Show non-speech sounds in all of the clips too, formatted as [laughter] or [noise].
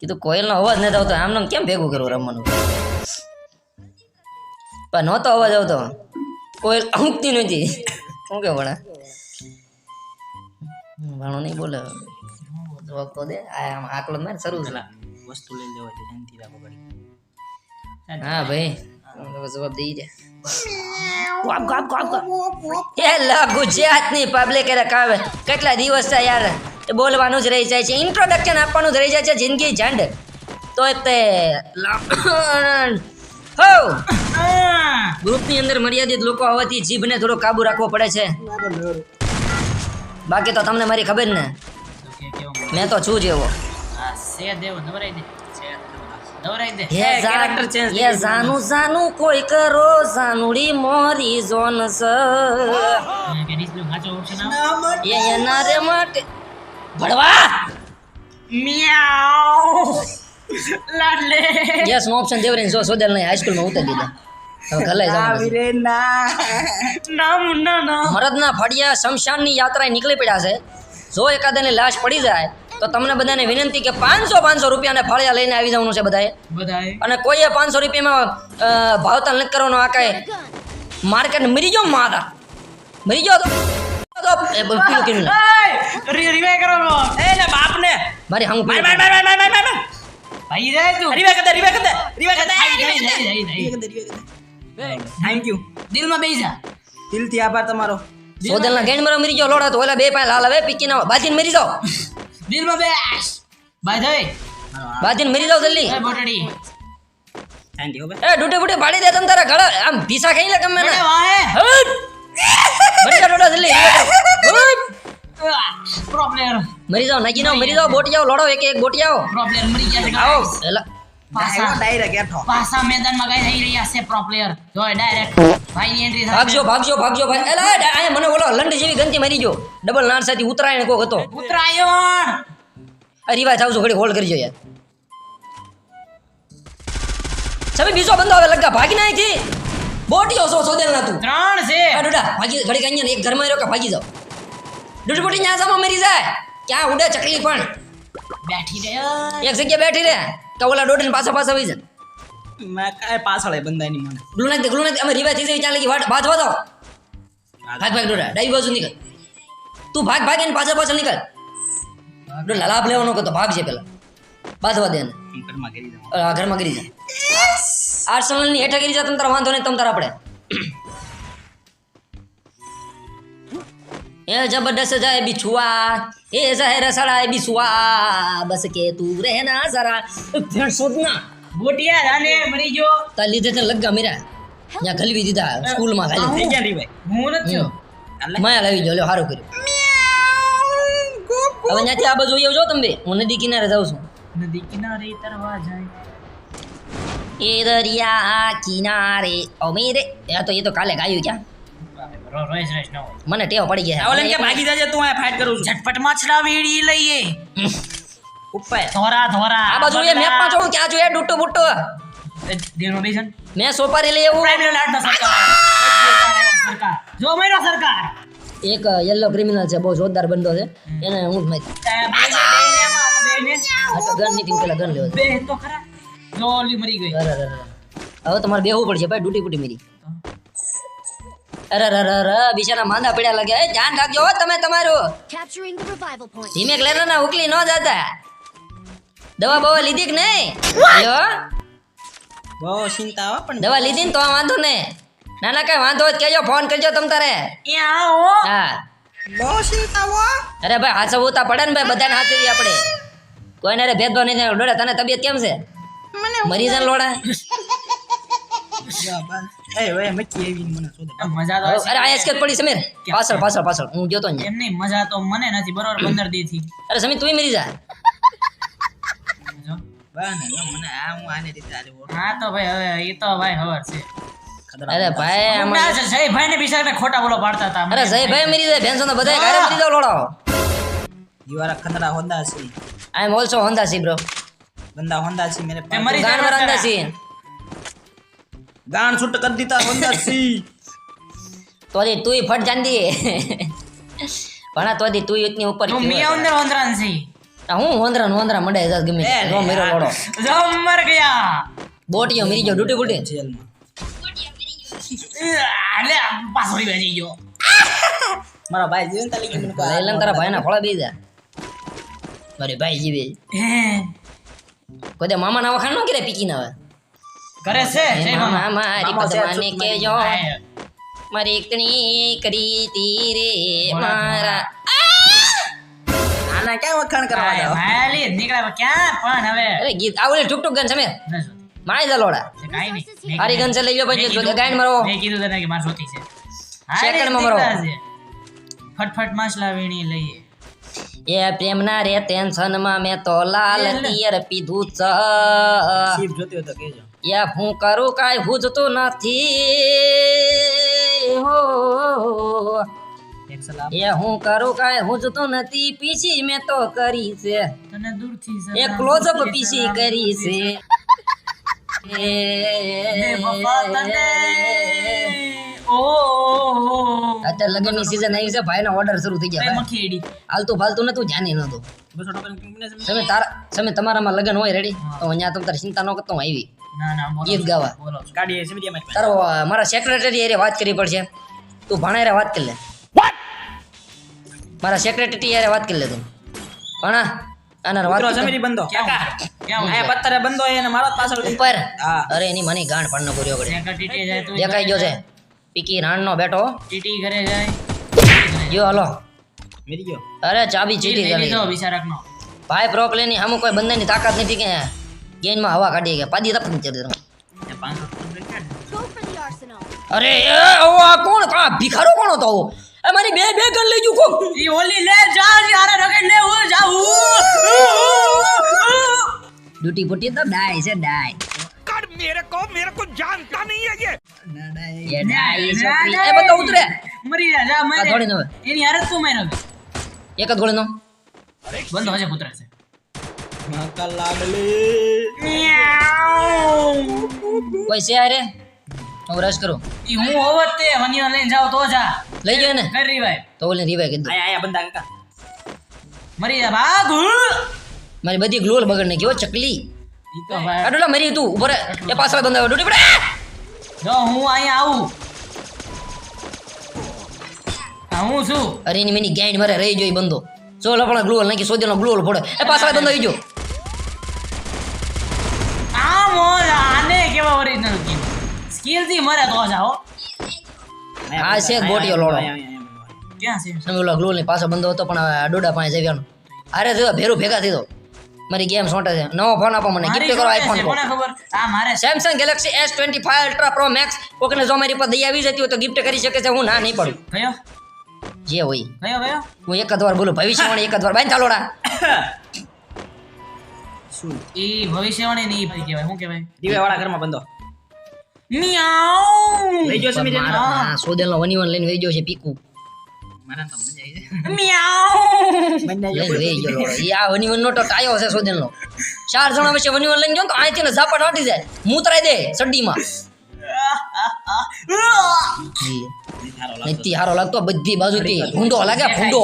કીધું કોયલનો અવાજ નથી આવતો. આમને આમ કેમ ભેગું કરવું રમવાનું? પણ નહોતો અવાજ આવતો. કોયલ ઊંઘતી નથી શું કે ભણા ભાણો નહીં બોલે. જવાબ તો દે. આમ આકલો મારે શરૂ છે. વસ્તુ લઈ લેવા શાંતિ રાખો હા ભાઈ. જવાબ દઈ દે ગાપ ગાપ ગાપ ગાપ એ લા ગુજરાતની પબ્લિક રકાવે કાવે કેટલા દિવસ થયા યાર એ બોલવાનું જ રહી જાય છે ઇન્ટ્રોડક્શન આપવાનું જ રહી જાય છે જિંદગી ઝંડ તોય તે લા- હો ગ્રુપની અંદર મર્યાદિત લોકો હોવાથી જીભને થોડો કાબુ રાખવો પડે છે બાકી તો તમને મારી ખબર ને તો મેં તો છું જ એવો દેવ નવરાઈ દે હે જાન જાનું કોઈ કરો જાનુડી મોરી જોન સ. એ એના રે માટે ભડવા! મિયાઉ. લાડલે. યસ નો ઓપ્શન દેવરીન સો સોદેલ નહીં હાઈસ્કૂલમાં ઉતારી દીધા. મરદના ફળિયા શમશાનની યાત્રાએ નીકળી પડ્યા છે. જો એકાદાની લાશ પડી જાય તો તમને બધાને વિનંતી કે પાંચસો પાંચસો રૂપિયાને ફળિયા લઈને આવી જવાનું છે બધાએ. બધાએ? અને કોઈએ પાંચસો રૂપિયામાં ભાવતાલ નથી કરવાનો આ કાંઈ માર્કેટ મરી ગયો માતા મરી ગયો તો રીવે મારી હંગ માર પીલું માર માર માર માર માર ભાઈ રે તું. રીવે કદે રીવે કદે રીવે કદે થેન્ક યુ દિલમાં બેસી દિલથી આભાર તમારો. સોદેલના ગેંડ મરો મરી ગયો લોડા તો ઓલા બે પાય લાલ. હવે પીકી ના બાજીને મરી જાવ દિલમાં બેસ. બાય બાજીને મરી જાવ જલ્દી. એ બોટડી. એ ડૂટે ડૂટે પાડી દે તમ તારા ગળા આમ પીસા ખાઈ લે ગમે મને ને! મરી જા લોડા જલ્દી! પ્રો પ્લેયર મરી જાવ નાખી નાઓ મરી જાવ બોટી જાવ લોડો એક એક બોટી આવો. પ્રો પ્લેયર મરી ગયા છે આવો એલા પાસા ડાયરેક્ટ એઠો પાસા મેદાનમાં ગઈ થઈ રહ્યા છે પ્રો પ્લેયર જો ડાયરેક્ટ ભાઈની એન્ટ્રી ભાગજો ભાગજો ભાગજો ભાઈ. એલા એ મને ઓલો લંડ જેવી ગંતી મરી ગયો. ડબલ નાર સાથે ઉતરાયણ કોક હતો. ઉત્તરાયણ! આ રિવાજ આવજો ઘડી હોલ્ડ કરજો યાર સભી બીજો બંદો હવે લગા ભાગી ના અહીંથી બોટીઓ સો સોદેલ ના તું. ત્રણ છે. ડોડા ભાગી ઘડી કઈ એક ઘરમાં રહ્યો કે ભાગી જાઓ. ડૂડ બોટી ન્યા સામો મરી જાય. ક્યાં ઉડે ચકલી પણ. બેઠી રહે એક જગ્યા બેઠી રે. કે ઓલા ડોડીને પાછા પાછા આવી જાય મેં કાંઈ પાછળ બંધાય નહીં મને. ગ્લુ નાખ દે ગ્લુ નાખ દે અમે રિવાજ થઈ જાય ત્યાં લગી વાટ બાજ વાદો ભાગ ભાગ ડોડા ડાઈ બાજુ નીકળ. તું ભાગ ભાગ એને પાછળ પાછળ નીકળ. ડોલા લાભ લેવાનો કતો ભાગ છે પેલા. બાંધવા દે એને. ઘરમાં કરી આ ઘરમાં ગરી જા. આર્સેનલની હેઠે ગરી જા તમ તારા વાંધો નહીં તમ તારા આપણે એ જબરદસ્ત જાય બિછુઆ એ જહેર સડાય બિછુઆ બસ કે તું રહેના જરા. ફેર શોધના. બોટિયા રાને મરી ગયો. તા લીધે તે લગ્ગા મેરા યા ગલવી દીધા સ્કૂલમાં થઈ ખાલી ગયા રી ભાઈ. હું નથી થયો. માયા લાવી જો લ્યો હારું કર્યું. હવે ત્યાંથી આ બાજુ આવજો તમે હું નદી કિનારે જાઉં છું. નદી કિનારે તરવા જાય. એ દરિયા કિનારે. અમીરે એ તો એ તો કાલે ગાયું ક્યાં? રોઈસ રોઈશ ન હોય. મને ટેવ પડી ગયા ઓલે કે ભાગી જાજે તું આ ફાઈટ કરું છું. ઝટપટ માછડા વીડી લઈએ. ઉપર. ધોરા ધોરા. આ બાજુ એ મેપમાં જોઉં ક્યાં જોઈએ ડૂટો બુટ્ટો એ દિલમાં બેસન મે સોપારી લઈ આવું પ્રાઇમ લાડ સરકાર. જો મેરો સરકાર. એક યલો ક્રિમિનલ છે બહુ જોરદાર બંદો છે. એને હું જ મારી બેને બેને એમાં બેને આ તો ગન નીતિ પેલા ગન લેવો બે તો ખરા. જો ઓલી મરી ગઈ. અરે અરે અરે. હવે તમારે બેહવું પડશે ભાઈ ડૂટી પૂટી મેરી. અરે અરે બિચારા માંદા પડ્યા લાગે. એ ધ્યાન રાખજો હો તમે તમારું. ધીમે લેના ના ઉકલી ન જતા. દવા બવા લીધી કે નહીં? લ્યો બહુ ચિંતા હો પણ દવા લીધી ને તો વાંધો ને ના ના કઈ વાંધો જ કેજો ફોન કરજો તમ તારે. હા બહુ ચિંતા હો. અરે ભાઈ હાચવતા પડે ને ભાઈ બધાને હાચવીએ આપણે. કોઈને અરે ભેદભાવ નહીં થાય. તને તબિયત કેમ છે? મરી જાય લોડા. એ ઓય મચ્છી આવી મને શોધે મજા તો અરે આ એસ્કેપ પડી સમીર. પાછળ પાછળ પાછળ. હું ગયો તો ને એમ નહીં મજા તો મને નથી. બરોબર પંદર દી થી અરે સમીર તું મરી જા. જો. વાહ ને જો મને આ હું આને રીતે આજે ઓળખું. હા તો ભાઈ હવે એ તો ભાઈ ખબર છે. ખતરા અરે ભાઈ આમાં હમણાં જ જયભાઈ ને બિચારા ખોટા બોલો પાડતા હતા. અરે જય ભાઈ મરી જાય બેનસો તો બધા ઘરે મરી જાવ લોડાઓ છે. મેરે તે મરી ગાન જાય માં છૂટ કરી દીધા હોંદા સી તો દી તુંય ફટ જાન દી ભણા તો દી તું ઇતની ઉપર હું મી અંદર વંદરાન સી હું હોંદરા ને હોંદરા મંડાઈ જાત ગમે જો મેરો લોડો જો મર ગયા. બોટિયો મરી ગયો ડૂટી બુટી. જેલમાં. અલે પાછો બેજી ગયો. મારા ભાઈ જીવન તાલી કે મને લઈ લઈને તારા ભાઈના ફળા બેસી જા મારી ભાઈ જીવે. કોદે મામા ના વખાણ ન કરે પીકી ના કરે છે? જય મામા મારી છે, પદમાને કેજો મારી એકણી કરી તી રે મારા. આના ક્યાં વખાણ કરવા જાવ ભાલી નીકળ્યા ક્યાં? પણ હવે અરે ગીત આ ઓલી ઠુક ઠુક ગન સમે માય જાલોડા કાઈ નહીં. મેં હારી ગન છે લઈ ગયો મેં પછી ગાઈન મારો મેં કીધું તને કે માર જોતી છે. સેકન્ડમાં મરો. ફટફટ માસ લાવીણી લઈએ. એ પ્રેમના રે ટેન્શનમાં મેં તો લાલ લે, લે. તિયર પીધું ચ. શિવ જોતી હોય તો કહેજો. એ હું કરું કાંઈ હુજતું નથી? હો. એ હું કરું કાંઈ હુજતું નથી? પીસી મેં તો કરી છે. તને દૂરથી એ સલામ. ક્લોઝઅપ પીસી કરી છે. અત્યારે લગ્નની season આવી છે. ભાઈના ઓર્ડર શરૂ થઈ ગયા. ભાઈ. આલતું ફાલતું નતું જાની નતું. તમે તારા તમે તમારામાં લગ્ન હોય રેડી તો અહીંયા તમે તારી ચિંતા ન કરતો આવી. ના ના ગીત ગાવા. છો. ગાડી તારો મારા સેક્રેટરી હારે વાત કરવી પડશે. તું ભણાય રે વાત કરી લે. મારા સેક્રેટરી હારે વાત કરી લે તું. ભણા. આના વાત સમીરી બંધો. ક્યાં કાકા ઉતરે? ક્યાં પથ્થરે બંધો હોય મારો પાછળ ઉપર? હા. અરે એની મને ગાંઠ પણ ન કર્યો દેખાઈ ગયો છે. પીકી રાણનો બેટો ટીટી ઘરે જાય. ગયો હલો. મેરી ગયો. અરે ચાબી ચીટી લઈ કરી લીધો બિચારાકનો. ભાઈ પ્રોકલેની આમ કોઈ બંધાની તાકાત નથી કે? ગેનમાં હવા કાઢી કે પાદી તપ નથી કરતી તમે. એ પાંચસો complete કર. Arsenal. અરે એ ઓ આ કોણ? કા ભિખારો કોણ હતો એ મારી બે બે ગન લઈ ગયું કોક. ઈ ઓલી લે જા યાર રગડ લે હું જાઉં ડ્યુટી પુટી તો ડાય છે ડાય. ના, ના, એ- એ ડાય છોકરી એ બધો ઉતરે. મરી જા જા મરી એની હારે તું મેં હવે એક જ ગોળીનો બંધ હશે પુત્ર છે માકા લાડલી. કોઈ છે અરે હું રસ કરું. ઈ હું હોવત તે વનિયો લઈને જાવ તો જા. લઈ ગયો ને? કરી ભાઈ તો ઓલી રીવાય કીધું આયા આયા બંદા કાકા. મરી જા ભાગ મારી બધી ગ્લોલ બગડ ને કેવો ચકલી. ઈ તો ભાઈ. અડોલા મરી તું ઊભો રે એ પાછળ બંદા ડૂટી પડે. જો હું અહીંયા આવું. હા હું છું. અરે એની મેની ગાઈન મારે રહી જોઈ બંધો. જો લપણા ગ્લોલ નાખી સોદેનો ગ્લોલ પડે એ પાછળ બંધાવી જો આ મોર આને કેવા ઓરિજિનલ ગેમ સ્કિલથી મરે તો જાઓ આ છે ગોટીયો લોડો. ક્યાં છે? તમે ઓલા ગ્લોલની પાછળ બંધો હતો પણ ડોડા પાસે ગયો અરે જો ભેરું ભેગા થઈ તો. મારી ગેમ સોંટે છે. નવો ફોન આપો મને. ગિફ્ટ કરો આઈફોન કો કોને ખબર? આ મારે છે. Samsung Galaxy S twenty five Ultra Pro Max કોકને જો મારી પર દઈ આવી જતી હોય તો ગિફ્ટ કરી શકે છે. હું ના નહીં પડું. કયો જે હોય. કયો કયો હું એક જ વાર બોલું ભવિષ્યવાણી એક જ વાર બાઈ ચાલોડા શું? એ ભવિષ્યવાણી નહીં ભાઈ કહેવાય. શું કહેવાય? દીવે વાળા ઘરમાં બંધો. મિયાઉ લઈ ગયો સમીરી એને? મારા સોદેલનો વની લઈને વહી છે પીકુ. મને તો મજા આવી. મિયાઉ. ઈ આ તો ટાયો છે સોદેલનો. ચાર જણા વચ્ચે વનીવન લઈને ગયો ને તો અહીંથી ને ઝાપટ વાટી જાય. મૂતરાઈ દે સડ્ડીમાં. ઈ. સારો લાગતો. નથી હારો લાગતો બધી બાજુથી. ભૂંડો લાગે ભૂંડો.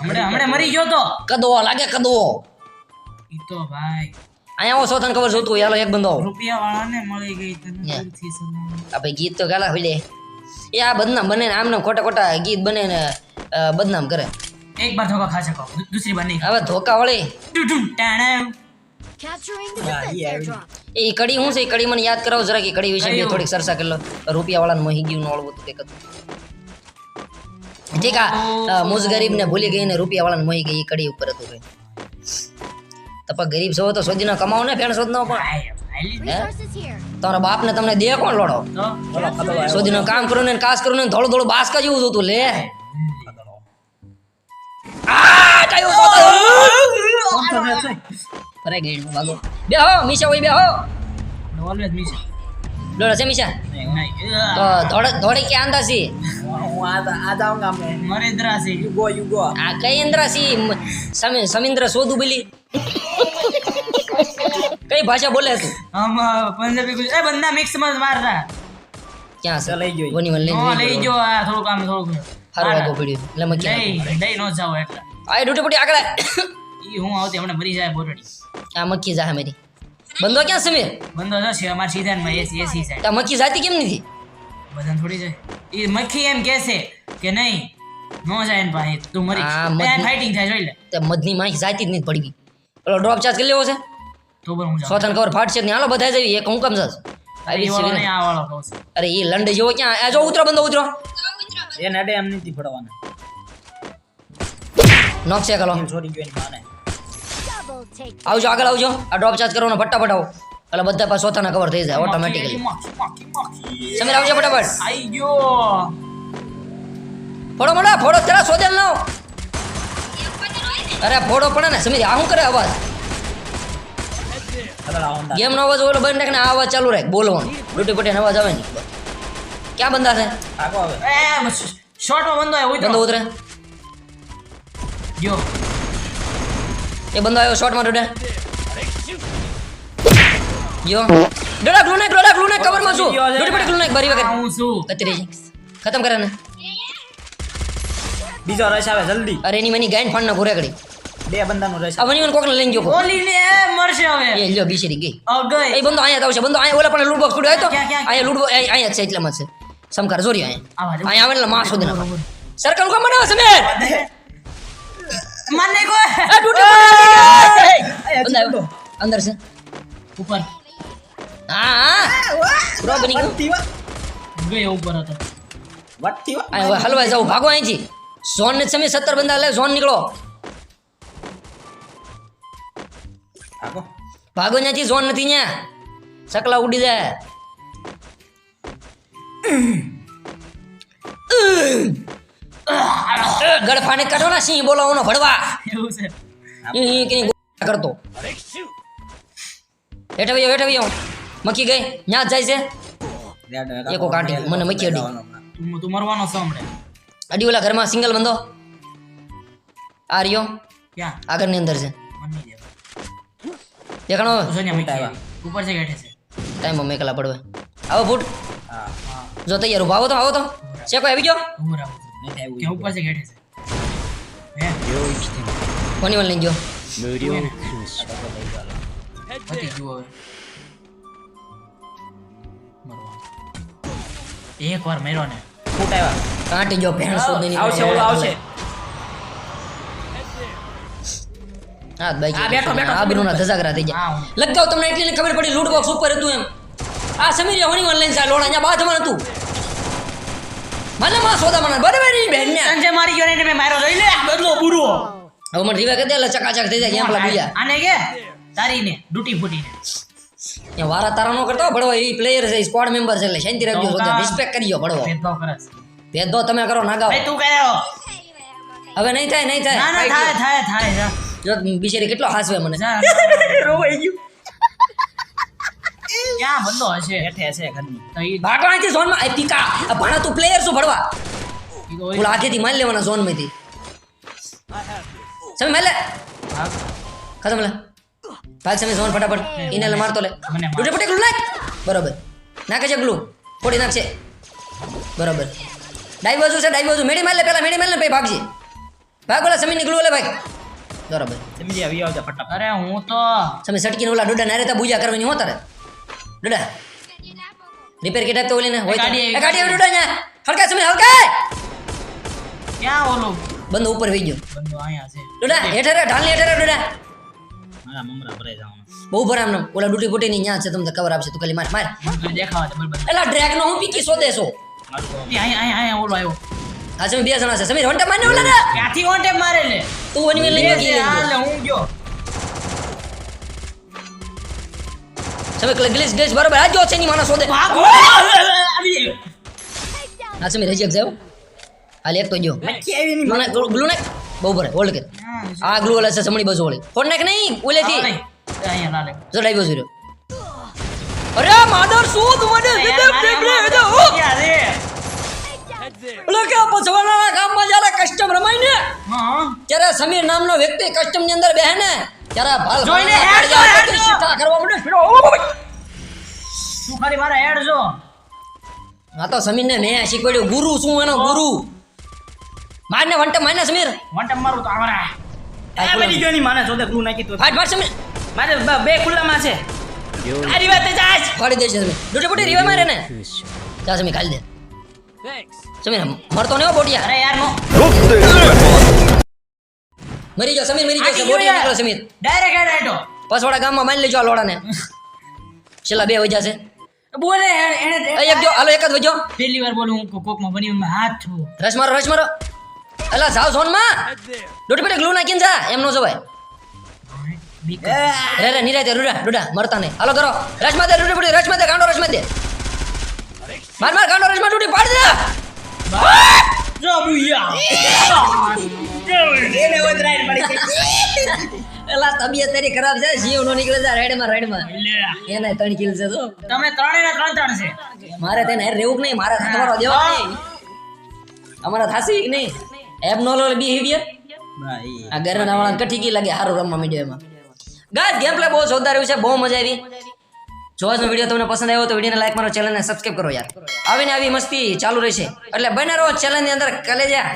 હમણે હમણે મરી ગયો તો. કદવો લાગે કદવો ઈ તો ભાઈ. અહીંયા આવો સોથન ખબર જોતું યાલો એક બંદો રૂપિયા વાળાને મળી ગઈ તને. દૂરથી સલામ. આ ભાઈ ગીત તો ગાલા હોય એ આ બદનામ બને ને આમને ખોટા ખોટા ગીત બને ને બદનામ કરે. એક બાર ધોકા ખા શકો દૂસરી બાર નહીં હવે ધોકા વળી. એ કડી હું છે? એ કડી મને યાદ કરાવો જરા કે કડી વિશે થોડીક ચર્ચા કરી લો. રૂપિયા વાળાને મોહી ગયું નોળવું હતું કંઈક ઠીક આ મુજ ગરીબ ને ભૂલી ગઈ ને રૂપિયા વાળાને મોહી ગઈ એ કડી ઉપર હતું તપા ગરીબ છો તો સોજીનો કમાવો ને ફેણ શોધનો પણ. તમારા બાપ ને તમને દે કોણ લોડો? સોજીનો કામ કરું ને કાસ કરો ને થોડું થોડું બાસકા જેવું જોતું લે? અરે ગઈ ભાગો બેહો મીશા હોય બેહો ઓલવેઝ મિસ ડોળો છે મીશા? તો ધોડે ધોડે કે આંદાસી હું હું આ કઈ અંદ્રાસી સમિન્દ્ર સોદુ બલી કઈ ભાષા બોલે તું આમ પંજાબી ગુજરાતી. એ બંદા મિક્સમાં જ મારતા ક્યાં છે? લઈ ગયો. ઈ. વની વન લઈ લઈ જો આ થોડું કામ થોડું હારો વાગો પડ્યું. એટલે મેં ક્યાં લઈ નો જાવ એટલે આ ડૂટી પડી આગળ ઈ હું આવતી હમણે મરી જાય બોરડી. આ મક્કી જાહે મેરી. બંદો ક્યાં સમીર છે અમાર સીધા માં એસી એસી છે. આ મક્કી જાતી કેમ નથી? વજન થોડી જાય. ઈ મક્ખી એમ કહેશે કે નહીં નો જાય ને ભાઈ તું મરી આ ફાઇટિંગ થાય જોઈ લે. તે મધની માખી જાતી જ નથી પડી ગઈ પેલો ડ્રોપ ચાર્જ કરી લેવો છે. સોથન કવર ફાટશે ને હાલો બધા જઈએ. એક હું કમ આવી છે છું. અરે એ લંડ જેવો ક્યાં? આ જો ઉતરો બંધો ઉતરો. એ નડે એમ નથી ફડવાના નોક છે કલો. સોરી જોઈન માને. આવજો આગળ આવજો. આ ડ્રોપ ચાર્જ કરવાનો ફટાફટ આવો. એટલે બધા પાસે સોથાના કવર થઈ જાય ઓટોમેટિકલી. સમીર આવજો ફટાફટ. આઈ ગયો. ફોડો મોડા ફોડો તેરા સોદેલ ના અરે ફોડો પડે ને. સમીર આ શું કરે અવાજ? કલડા હોન્ડા ગેમ નો અવાજ ઓલો બંધ રાખ ને આ અવાજ ચાલુ રાખ બોલવાનો. ડૂટી પટીને અવાજ આવે નહીં. ક્યાં બંધા છે? આગો હવે એ શોર્ટમાં બંધો આવ્યો બંધો ઉતરો. ઉતરે જો એ બંધો આવ્યો શોર્ટમાં ડોડા. જો ડોડા ગ્લુ નાખ ડોડા ગ્લુ નાખ કવરમાં છું. ડૂટી પટી ગ્લુ નાખ ભરી વગર આ હું છું. કતરી છે. ખતમ કરે ને બીજો રશ આવે જલ્દી. અરે એની મની ગાયન ફાંડ ના ઘોરે કડી બે બંદાનો રહેશે. આ વની કોકને લઈ ગયો ઓલી ને મરશે હવે. એ લ્યો બિશરી ગઈ. અ ગઈ. એ બંદો અહીંયા આવશે. બંદો અહીંયા ઓલા પણ લૂટ બોક્સ આવ્યો તો? ક્યાં, ક્યાં? અહીંયા લૂટ અહીંયા છે એટલામાં છે. સમકાર જોરી અહીંયા. આવા અહીંયા આવે એટલે માસ સુધી સરકાર સર્કલ કોણ બનાવે સમીર મને કો એ બંધ અંદર છે. ઉપર. હા હા. પ્રો બની ગયો ગયો ઉપર હતો. વટતી વા હલવાઈ જાવ ભાગો અહીંથી. ઝોન ને સમય સત્તર બંદા લે ઝોન નીકળો. આગો ભાગો ત્યાંથી ઝોન નથી ત્યાં સકલા ઉડી જાય. ગળફાને કાઢો ને સિંહ બોલાવો ભડવા. એવું છે. કઈ કરતો. હેઠે ભાઈ હેઠે ભાઈ મકી ગઈ ન્યા જાય છે. એકો કાંટી મને મકી અડી. તું તું મરવાનો છો હમણે. અડી ઓલા ઘરમાં સિંગલ બંદો આ રહ્યો. ક્યાં? આગળની અંદર છે. દેખાણો? સોનિયા મૂકી આવ્યા. ઉપર છે બેઠે છે? ટાઈમ મેકલા પડવે. આવો ફૂટ. હા હા. જો તૈયાર ઊભા આવો તો આવો તો. છે કોઈ આવી ગયો? છું. થાય કે ઉપર છે બેઠે છે? હે? કોની વાલ લઈ ગયો? તું એને. જુઓ એક વાર મેરો ને. ફૂટ આવ્યા. કાંટી જો ભેણ સુધીની આવશે ઓલો આવશે. હા બાઈક આ બેઠો, બેઠો, આ બીનું ના ધજાગરા થઈ ગયા. લગાવ તમને એટલી ખબર પડી લૂટ બોક્સ ઉપર હતું એમ. આ સમીર હોણી ઓનલાઈન સા લોડા અહીંયા બાજુમાં હતું. મને માં સોદા મને બરાબરની બેન ને સંજય મારી ગયો ને મેં માર્યો જોઈ લે બદલો બુરો. હવે મને રીવા કરી દે એટલે ચકાચક થઈ જાય કેમ પેલા બીજા આને કે તારીને ડૂટી ફૂટીને. અહીંયા વારા તારા નો કરતો ભડવો એ પ્લેયર છે સ્કોડ મેમ્બર છે એટલે શાંતિ રાખજો બધા રિસ્પેક્ટ કરજો ભડવો ભેદભાવ કરે ભેદભાવ તમે કરો નાગાવ તું કર્યો હવે નહીં થાય નહીં થાય. ના ના થાય થાય થાય બિચારી કેટલો હાસવે મને [laughs] રોવાઈ ગયું. ક્યાં બંધો હશે હેઠે હશે ઘરની. તો એ ભાગો અહીંથી ઝોનમાં પીકા આ ભણા તું પ્લેયર શું તો ઓલા આખેથી મારી લેવાના ઝોનમાંથી સમય મારી લે ખતમ લે. ભાગ સમય ઝોન ફટાફટ. ઇનેલ મારતો લે. મને પટે ગ્લુ નાખ બરોબર. નાખે છે ગ્લુ. ફોડી નાખશે. બરોબર. ડાઈ બાજુ છે ડાઈ બાજુ. મેડી મારી લે પેલા મેડી મારી લે ભાઈ ભાગજી. ભાગ ઓલા સમયની ગ્લુ લે ભાગ. બરોબર સમજી આવી આવજો ફટાફટ. અરે હું તો તમે સટકીને ઓલા ડોડા નારે તા બુજા કરવાની હોતા રે ડોડા. રિપેર કેટા તો ઓલી ને. હોય ગાડી ગાડી આવી ડોડા ન્યા હલકા સમય હલકા ક્યાં ઓલો? બંદો ઉપર વઈ ગયો. બંદો અહીંયા છે. ડોડા હેઠે રે ઢાલ હેઠે રે ડોડા. મારા મમરા ભરાઈ બહુ ભરામ ને. ઓલા ડૂટી ની ન્યા છે તમને ખબર આપશે. તું ખાલી માર માર. દેખાવા દે બરાબર એલા ડ્રેગ નો હું પીકી છો? મારું ઓલો આવ્યો. આ સમય બે જણા છે. સમીર વંટા મારને ઓલા ને ક્યાંથી ટેપ મારે લે? તું વની લઈ ગયો. કી હાલ હું ગયો. સમય ગ્લિચ ગ્લિચ બરાબર આ ગયો છે ની માણસ ઓદે ગયો. આ સમય રજી જાવ હાલ એક તો જો મને ગ્લુ નાખ બહુ ભરે હોલ્ડ કર. આ ગ્લુ ઓલા છે સમણી બાજુ ઓળી ફોન નાખ નહીં ઓલે થી. અહીંયા લાલે જો ડાઈવ રહ્યો. અરે માદર શું તું મને યાર, મારે હમણાં ઓ છે? ઓલો કે પછવાના ગામમાં જ્યારે કસ્ટમ રમાય ને ત્યારે સમીર નામનો વ્યક્તિ કસ્ટમની અંદર બેહે ને ત્યારે ભાલ જોઈને હેડ જો, હેડ જો. સીધા કરવા માંડે ફીરો. તું ખાલી મારા હેડ જો. આ તો સમીર ને મેં શીખવાડ્યું. ગુરુ શું એનો ગુરુ? મારને વંટે મારને સમીર. વંટે મારું તો આવરા આ મરી ગયો ની માને ચોદે glue નાખી તો. ફાટ ફાટ સમીર. મારે બ- ખુલ્લામાં છે. તારી વાત જાસ ફાડી દેશે સમીર. ડોટે બુટી રીવા મારે ને? જાસ મે ખાલી દે. સમીર મરતો નહીં હો બોટિયા. અરે યાર નો મરી ગયો સમીર મરી ગયો બોટિયા નીકળો સમીર. ડાયરેક્ટ હેડ હેડો પસવાડા ગામમાં મારી લેજો આ લોડાને. છેલ્લા બે વજા છે. બોલે એને- એક જો હાલો એક જ વજો પહેલી વાર બોલું હું કોકમાં બની મેં હાથ છું. રસ મારો રસ મારો. અલા જાવ સોનમાં ડોટ પેટે ગ્લુ નાખીને જા. એમ નો જવાય. રે રે નિરાતે રૂડા રૂડા મરતા નહીં. હાલો કરો. રસમાં દે ડૂટી બુટી રસમાં દે ગાંડો રસમાં દે. માર માર ગાંડો રસમાં ડૂટી પાડ દે જો બુયા એને ઓદરાઈને પડી ગઈ. એલા તબિયત તારી ખરાબ છે જીવ નો નીકળે છે રાઈડમાં રાઈડમાં. એને ત્રણ કિલ છે તો તમે ત્રણે ને ત્રણ ત્રણ છે. મારે તેને હેર રહેવું કે નહીં? મારે તમારો દેવા નહીં. અમારા થાસી કે નહીં એબનોર્મલ બિહેવિયર આ ગરના વાળા કઠી ગઈ લાગે સારું રમવા માંડ્યો એમાં ગાઈસ ગેમ પ્લે બહુ જોરદાર રહ્યું છે બહુ મજા આવી. જો આજનો વીડિયો તમને પસંદ આવ્યો તો વિડીયોને લાઈક મારો ચેનલને સબસ્ક્રાઈબ કરો યાર. આવીને આવી મસ્તી ચાલુ રહેશે. એટલે બને રહો ચેનલની અંદર કલેજા.